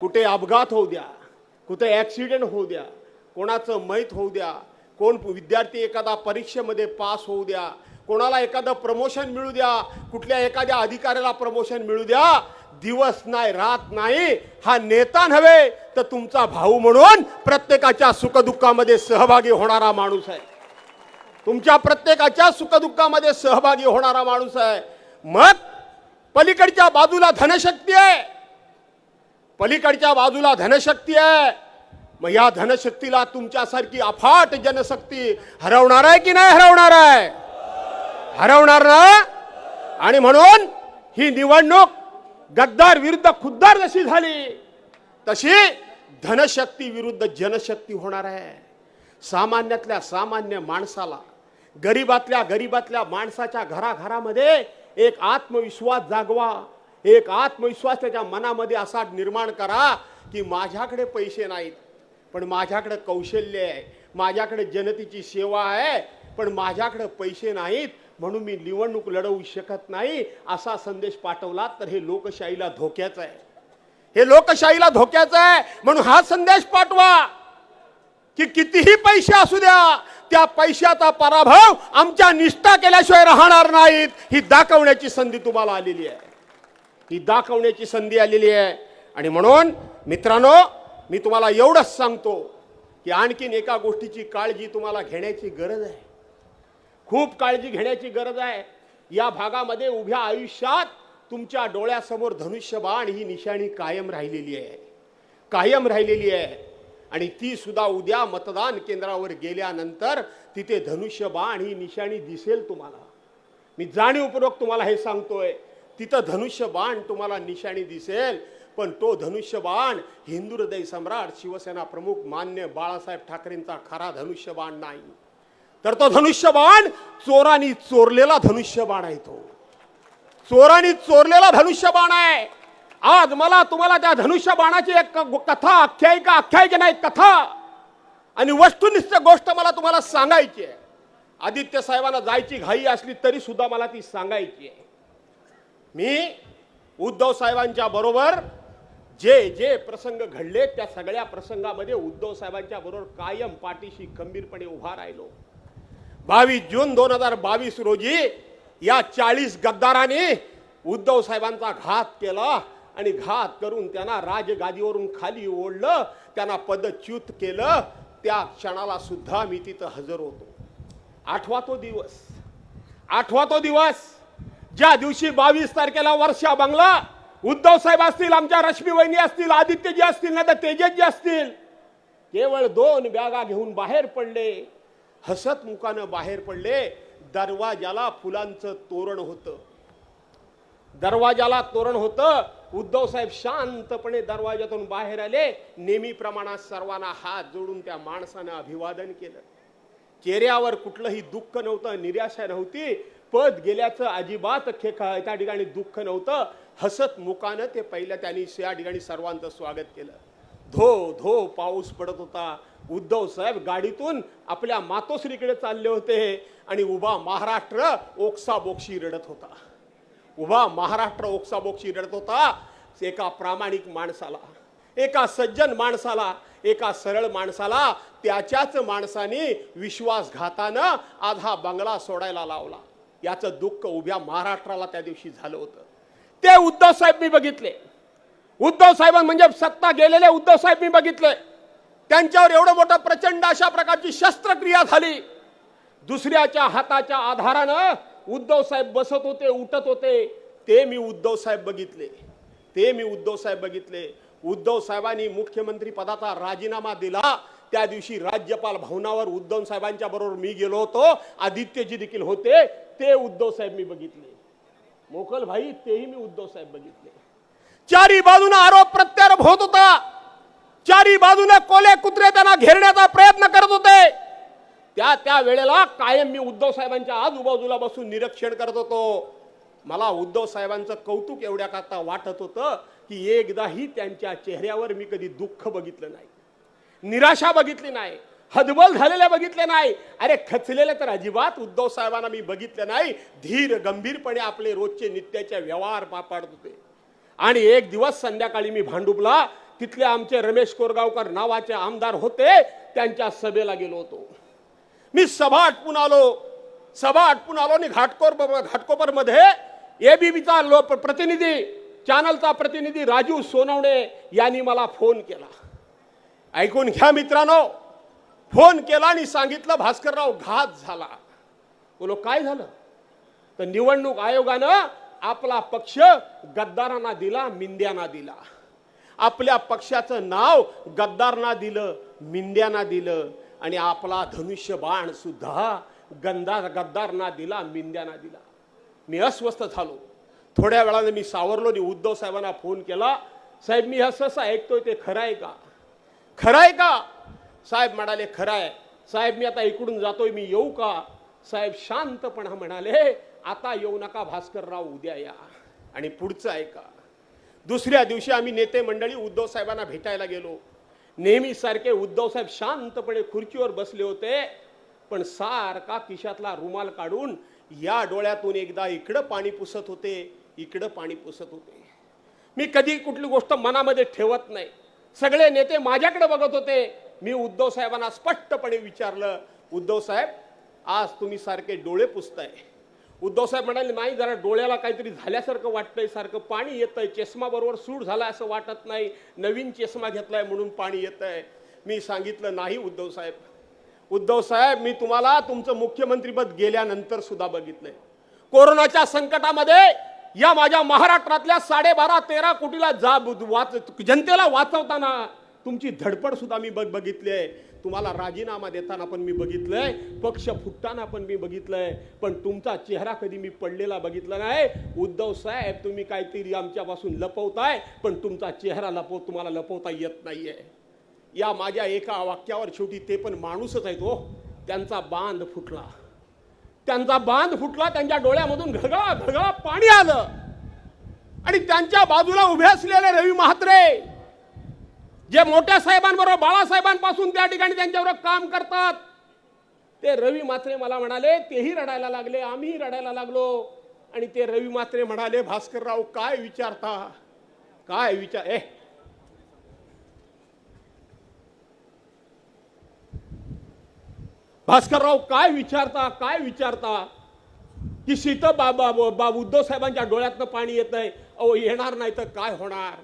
कुठे अपघात होऊ द्या कुठे ॲक्सिडेंट होऊ द्या कोणाचं मैत होऊ द्या कोण विद्यार्थी एखादा परीक्षेमध्ये पास होऊ द्या कोणाला एखादं प्रमोशन मिळू द्या कुठल्या एखाद्या अधिकाऱ्याला प्रमोशन मिळू द्या दिवस नाही रात नाही हा नेता नव्हे तर तुमचा भाऊ म्हणून प्रत्येकाच्या सुखदुःखामध्ये सहभागी होणारा माणूस आहे. तुमच्या प्रत्येकाच्या सुखदुःखामध्ये सहभागी होणारा माणूस आहे. मग पलीकडच्या बाजूला धनशक्ती आहे. पलीकडच्या बाजूला धनशक्ती आहे. मग या धनशक्तीला तुमच्यासारखी अफाट जनशक्ती हरवणार आहे की नाही हरवणार आहे? हरवणार ना? आणि म्हणून ही निवडणूक गद्दार विरुद्ध खुद्दार जशी झाली तशी धनशक्ती विरुद्ध जनशक्ती होणार आहे. सामान्यातल्या सामान्य माणसाला गरीबातल्या गरीबातल्या माणसाच्या घराघरामध्ये एक आत्मविश्वास जागवा. एक आत्मविश्वास त्याच्या मनामध्ये असा निर्माण करा की माझ्याकडे पैसे नाहीत पण माझ्याकडे कौशल्य आहे माझ्याकडे जनतेची सेवा आहे पण माझ्याकडे पैसे नाहीत म्हणून मी निवडणूक लढवू शकत नाही असा संदेश पाठवला तर हे लोकशाहीला धोक्याचं आहे. हे लोकशाहीला धोक्याचं आहे म्हणून हा संदेश पाठवा की कितीही पैसे असू द्या त्या पैशाचा पराभव आमच्या निष्ठा केल्याशिवाय राहणार नाहीत ही दाखवण्याची संधी तुम्हाला आलेली आहे. ही दाखवण्याची संधी आलेली आहे. आणि म्हणून मित्रांनो मी तुम्हाला एवढंच सांगतो की आणखीन एका गोष्टीची काळजी तुम्हाला घेण्याची गरज आहे. खूप काळजी घेण्याची गरज आहे. या भागामध्ये उभ्या आयुष्यात तुमच्या डोळ्यासमोर धनुष्यबाण ही निशाणी कायम राहिलेली आहे. कायम राहिलेली आहे. आणि ती सुद्धा उद्या मतदान केंद्रावर गेल्यानंतर तिथे धनुष्यबाण ही निशाणी दिसेल तुम्हाला. मी जाणीवपूर्वक तुम्हाला हे सांगतोय. तिथं धनुष्यबाण तुम्हाला निशाणी दिसेल पण तो धनुष्यबाण हिंदू हृदय सम्राट शिवसेना प्रमुख मान्य बाळासाहेब ठाकरेंचा खरा धनुष्यबाण नाही. तर तो धनुष्यबाण चोरानी चोरलेला धनुष्यबाण आहे तो. चोरानी चोरलेला धनुष्यबाण आहे. आज मला तुम्हाला त्या धनुष्यबाणाची एक कथा आख्यायिका आख्यायिका नाही कथा. आणि वस्तुनिष्ठ गोष्ट मला तुम्हाला सांगायची आहे. आदित्य साहेबांना जायची घाई असली तरी सुद्धा मला ती सांगायची आहे. मी उद्धव साहेबांच्या बरोबर जे जे प्रसंग घडले त्या सगळ्या प्रसंगामध्ये उद्धव साहेबांच्या बरोबर कायम पाठीशी खंबीरपणे उभा राहिलो. बावीस जून दोन हजार बावीस रोजी या चाळीस गद्दारांनी उद्धव साहेबांचा घात केला आणि घात करून त्यांना राजगादीवरून खाली ओढलं त्यांना पदच्युत केलं. त्या क्षणाला सुद्धा मी तिथं हजर होतो. आठवा तो दिवस. आठवा तो दिवस. ज्या दिवशी बावीस तारखेला वर्षा बंगला उद्धव साहेब असतील आमच्या रश्मी वहिनी असतील आदित्यजी असतील ना तर तेजसजी असतील केवळ दोन बॅगा घेऊन बाहेर पडले. हसत मुखानं बाहेर पडले. दरवाजाला फुलांचं तोरण होतं. दरवाजाला तोरण होतं. उद्धव साहेब शांतपणे दरवाजातून बाहेर आले. नेहमीप्रमाणात सर्वांना हात जोडून त्या माणसानं अभिवादन केलं. चेहऱ्यावर कुठलंही दुःख नव्हतं निराशा नव्हती. पद गेल्याचं अजिबात खे त्या ठिकाणी दुःख नव्हतं. हसत मुकानं ते पहिल्या त्यांनी या ठिकाणी सर्वांचं स्वागत केलं. धो धो पाऊस पडत होता. उद्धव साहेब गाडीतून आपल्या मातोश्रीकडे चालले होते आणि उभा महाराष्ट्र ओक्साबोक्षी रडत होता. उभा महाराष्ट्र ओक्साबोक्षी रडत होता. एका प्रामाणिक माणसाला एका सज्जन माणसाला एका सरळ माणसाला त्याच्याच माणसाने विश्वासघातानं आज हा बंगला सोडायला लावला. याचं दुःख उभ्या महाराष्ट्राला त्या दिवशी झालं होतं. ते उद्धव साहेब मी बघितले. उद्धव साहेबां म्हणजे सत्ता गेलेले उद्धव साहेब मी बघितले. त्यांच्यावर एवढं मोठं प्रचंड अशा प्रकारची शस्त्रक्रिया झाली. दुसऱ्याच्या हाताच्या आधारानं उद्धव साहेब बसत होते उठत होते. ते मी उद्धव साहेब बघितले. ते मी उद्धव साहेब बघितले. उद्धव साहेबांनी मुख्यमंत्री पदाचा राजीनामा दिला. त्या दिवशी राज्यपाल भवनावर उद्धव साहेबांच्या बरोबर मी गेलो होतो. आदित्यजी देखील होते. ते उद्धव साहेब मी बघितले. मोकल भाई तेही मी उद्धव साहेब बघितले. चारी बाजूने आरोप प्रत्यारोप होत होता. चारी बाजूने कोले कुत्रे त्यांना घेरण्याचा प्रयत्न करत होते. त्या त्या वेळेला कायम मी उद्धव साहेबांच्या आजूबाजूला बसून निरीक्षण करत होतो. मला उद्धव साहेबांचं कौतुक एवढ्या करता वाटत होतं की एकदाही त्यांच्या चेहऱ्यावर मी कधी दुःख बघितलं नाही. निराशा बघितली नाही. हदबल झालेल्या बघितले नाही. अरे खचलेल्या तर अजिबात उद्धव साहेबांना मी बघितलं नाही. धीर गंभीरपणे आपले रोजचे नित्याचे व्यवहार पा- पाडत होते. आणि एक दिवस संध्याकाळी मी भांडुपला तिथले आमचे रमेश कोरगावकर नावाचे आमदार होते त्यांच्या सभेला गेलो होतो. मी सभा आटपून आलो. सभा आटपून आलो आणि घाटकोर घाटकोपरमध्ये ए बी बीचा लो प्रतिनिधी चॅनलचा प्रतिनिधी राजू सोनवणे यांनी मला फोन केला. ऐकून घ्या मित्रांनो फोन केला आणि सांगितलं भास्करराव घात झाला. बोलो काय झालं? तर निवडणूक आयोगानं आपला पक्ष गद्दारांना दिला मिंद्यांना दिला. आपल्या पक्षाचं नाव गद्दारना दिलं मिंद्यांना दिलं आणि आपला धनुष्य बाण सुद्धा गंदा गद्दारना दिला मिंद्यांना दिला. मी अस्वस्थ झालो. थोड्या वेळाने मी सावरलो आणि उद्धव साहेबांना फोन केला साहेब मी असं असं ऐकतोय ते खरं आहे का? खरं आहे का? साहेब म्हणाले खरं आहे साहेब मी आता इकडून जातोय मी येऊ का? साहेब शांतपणा म्हणाले आता येऊ नका भास्करराव उद्या या. आणि पुढचं ऐका. दुसऱ्या दिवशी आम्ही नेते मंडळी उद्धव साहेबांना भेटायला गेलो. नेहमी सारखे उद्धव साहेब शांतपणे खुर्चीवर बसले होते पण सारखा खिशातला रुमाल काढून या डोळ्यातून एकदा इकडं पाणी पुसत होते इकडं पाणी पुसत होते. मी कधी कुठली गोष्ट मनामध्ये ठेवत नाही. सगळे नेते माझ्याकडे बघत होते मी उद्धव साहेबांना स्पष्टपणे विचारलं उद्धव साहेब आज तुम्ही सारखे डोळे पुसताय. उद्धव साहेब म्हणाले नाही जरा डोळ्याला काहीतरी झाल्यासारखं वाटतंय सारखं पाणी येतंय चष्मा बरोबर सूट झाला असं वाटत नाही नवीन चष्मा घेतलाय म्हणून पाणी येतंय. मी सांगितलं नाही उद्धव साहेब. उद्धव साहेब मी तुम्हाला तुमचं मुख्यमंत्रीपद गेल्यानंतर सुद्धा बघितलंय. कोरोनाच्या संकटामध्ये या माझ्या महाराष्ट्रातल्या साडेबारा तेरा कोटीला जा वाच जनतेला वाचवताना तुमची धडपड सुद्धा मी बघ बघितली आहे. तुम्हाला राजीनामा देताना पण मी बघितलं आहे पक्ष फुटताना पण मी बघितलं आहे पण तुमचा चेहरा कधी मी पडलेला बघितला नाही. उद्धव साहेब तुम्ही काहीतरी आमच्यापासून लपवताय पण तुमचा चेहरा लपव तुम्हाला लपवता येत नाही आहे या माझ्या एका वाक्यावर शेवटी ते पण माणूसच आहेत हो. त्यांचा बांध फुटला. त्यांचा बांध फुटला त्यांच्या डोळ्यामधून घळघळा घळघळा पाणी आलं. आणि त्यांच्या बाजूला उभे असलेले रवी म्हात्रे जे मोठ्या साहेबांबरोबर बाळासाहेबांपासून त्या ठिकाणी त्यांच्याबरोबर काम करतात. ते रवी मात्रे मला म्हणाले तेही रडायला लागले आम्हीही रडायला लागलो. आणि ते रवी मात्रे म्हणाले भास्करराव काय विचारता? काय विचार ए. भास्करराव काय विचारता? काय विचारता? की शीत बाबा बा उद्धव साहेबांच्या डोळ्यातनं पाणी येत आहे अहो येणार नाही तर काय होणार?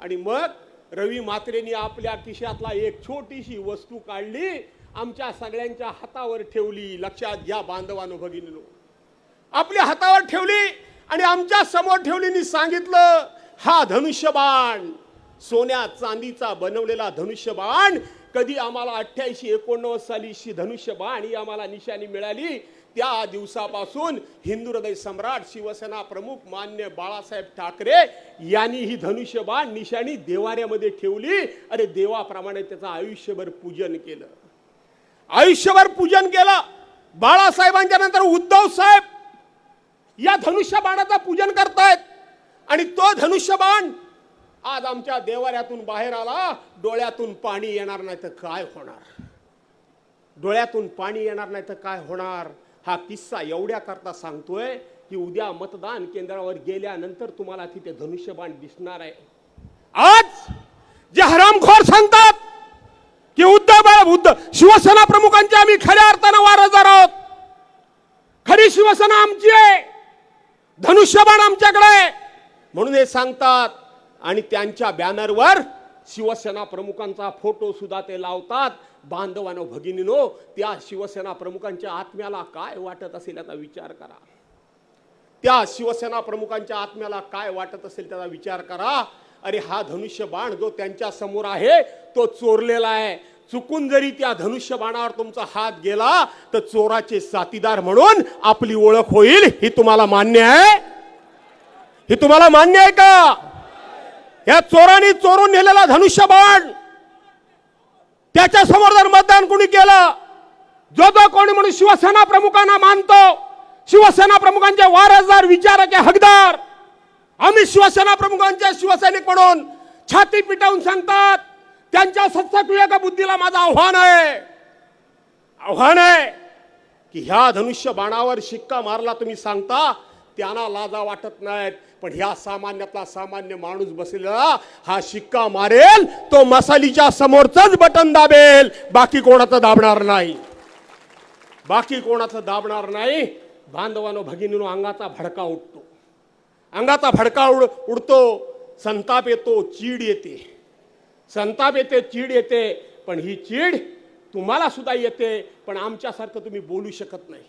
आणि मग? रवी मात्रेनी आपल्या खिशातला एक छोटीशी वस्तू काढली आमच्या सगळ्यांच्या हातावर ठेवली. लक्षात घ्या बांधवानो भगिनीनो. आपल्या हातावर ठेवली आणि आमच्यासमोर ठेवलीनी सांगितलं हा धनुष्यबाण. सोन्या चांदीचा बनवलेला धनुष्यबाण. कधी आम्हाला अठ्ठ्याऐंशी एकोणनव्वद सालीशी धनुष्यबाण ही आम्हाला निशाणी मिळाली. त्या दिवसापासून हिंदू हृदय सम्राट शिवसेना प्रमुख मान्य बाळासाहेब ठाकरे यांनी ही धनुष्यबाण निशाणी देवाऱ्यामध्ये ठेवली. अरे देवाप्रमाणे त्याचं आयुष्यभर पूजन केलं. आयुष्यभर पूजन केलं. बाळासाहेबांच्या नंतर उद्धव साहेब या धनुष्यबाणाचं पूजन करतायत. आणि तो धनुष्यबाण आज आमच्या देवाऱ्यातून बाहेर आला. डोळ्यातून पाणी येणार नाही तर काय होणार? डोळ्यातून पाणी येणार नाही तर काय होणार? हा किस्सा एवढ्या करता सांगतोय की उद्या मतदान केंद्रावर गेल्यानंतर तुम्हाला तिथे धनुष्यबाण दिसणार आहे. आज जे हरामखोर सांगतात की उद्धव उद्धव शिवसेना प्रमुखांचे आम्ही खऱ्या अर्थानं वारसदार आहोत. खरी शिवसेना आमची आहे. धनुष्यबाण आमच्याकडे आहे. म्हणून हे सांगतात आणि त्यांच्या बॅनरवर शिवसेना प्रमुखांचा फोटो सुद्धा ते लावतात. बांधवानो भगिनीनो त्या शिवसेना प्रमुखांच्या आत्म्याला काय वाटत असेल याचा विचार करा. त्या शिवसेना प्रमुखांच्या आत्म्याला काय वाटत असेल त्याचा विचार करा. अरे हा धनुष्य बाण जो त्यांच्यासमोर आहे तो चोरलेला आहे. चुकून जरी त्या धनुष्य बाणावर तुमचा हात गेला तर चोराचे साथीदार म्हणून आपली ओळख होईल ही तुम्हाला मान्य आहे? ही तुम्हाला मान्य आहे का? या चोरांनी चोरून नेलेला धनुष्य बाण त्याच्यासमोर जर मतदान कोणी केलं जो जो कोणी म्हणून शिवसेना प्रमुखांना मानतो शिवसेना प्रमुखांचे वारसदार विचारक हकदार. आम्ही शिवसेना प्रमुखांच्या शिवसैनिक म्हणून छाती पिटावून सांगतात त्यांच्या सत्सक बुद्धीला माझं आव्हान आहे. आव्हान आहे की ह्या धनुष्य बाणावर शिक्का मारला तुम्ही सांगता त्यांना लाजा वाटत नाहीत. पण ह्या सामान्यातला सामान्य माणूस बसलेला हा शिक्का मारेल तो मसालीच्या समोरचंच बटन दाबेल. बाकी कोणाचं दाबणार नाही. बाकी कोणाचं दाबणार नाही. बांधवानो भगिनीनो अंगाचा भडका उठतो अंगाचा भडका उड उडतो. संताप येतो चीड येते. संताप येते चीड येते. पण ही चीड तुम्हाला सुद्धा येते पण आमच्यासारखं तुम्ही बोलू शकत नाही.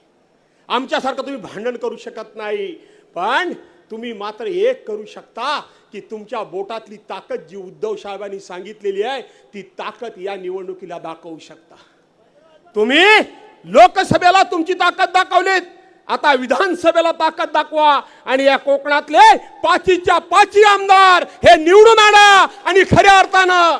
आमच्यासारखं तुम्ही भांडण करू शकत नाही. पण तुम्ही मात्र एक करू शकता की तुमच्या बोटातली ताकद जी उद्धव साहेबांनी सांगितलेली आहे ती ताकद या निवडणुकीला दाखवू शकता. तुम्ही लोकसभेला तुमची ताकद दाखवलीत. आता विधानसभेला ताकद दाखवा आणि या कोकणातले पाचीच्या पाची आमदार हे निवडून आणा आणि खऱ्या अर्थानं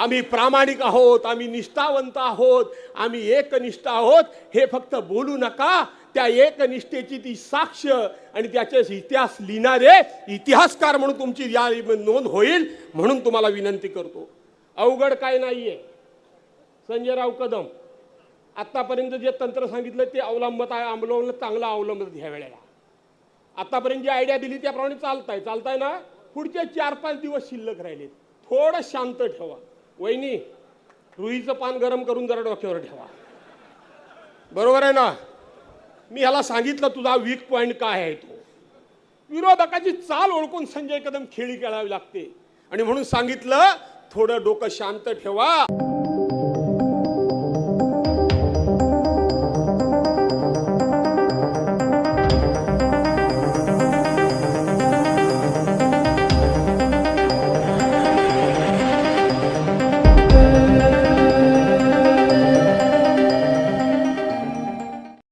आम्ही प्रामाणिक आहोत आम्ही निष्ठावंत आहोत आम्ही एकनिष्ठ आहोत. हे फक्त बोलू नका. त्या एकनिष्ठेची ती साक्ष आणि त्याचे इतिहास लिहिणारे इतिहासकार म्हणून तुमची या नोंद होईल म्हणून तुम्हाला विनंती करतो. अवघड काय नाही आहे संजयराव कदम आत्तापर्यंत जे तंत्र सांगितलं ते अवलंबत आहे अवलंबलं चांगलं अवलंबत ह्या वेळेला. आत्तापर्यंत जी आयडिया दिली त्याप्रमाणे चालताय. चालताय ना? पुढचे चार पाच दिवस शिल्लक राहिले थोडं शांत ठेवा. वहिनी रुईचं पान गरम करून जरा डोक्यावर ठेवा. बरोबर आहे ना? मी ह्याला सांगितलं तुझा वीक पॉइंट काय आहे तो? विरोधकाची चाल ओळखून संजय कदम खेळी खेळावी लागते. आणि म्हणून सांगितलं थोडं डोकं शांत ठेवा.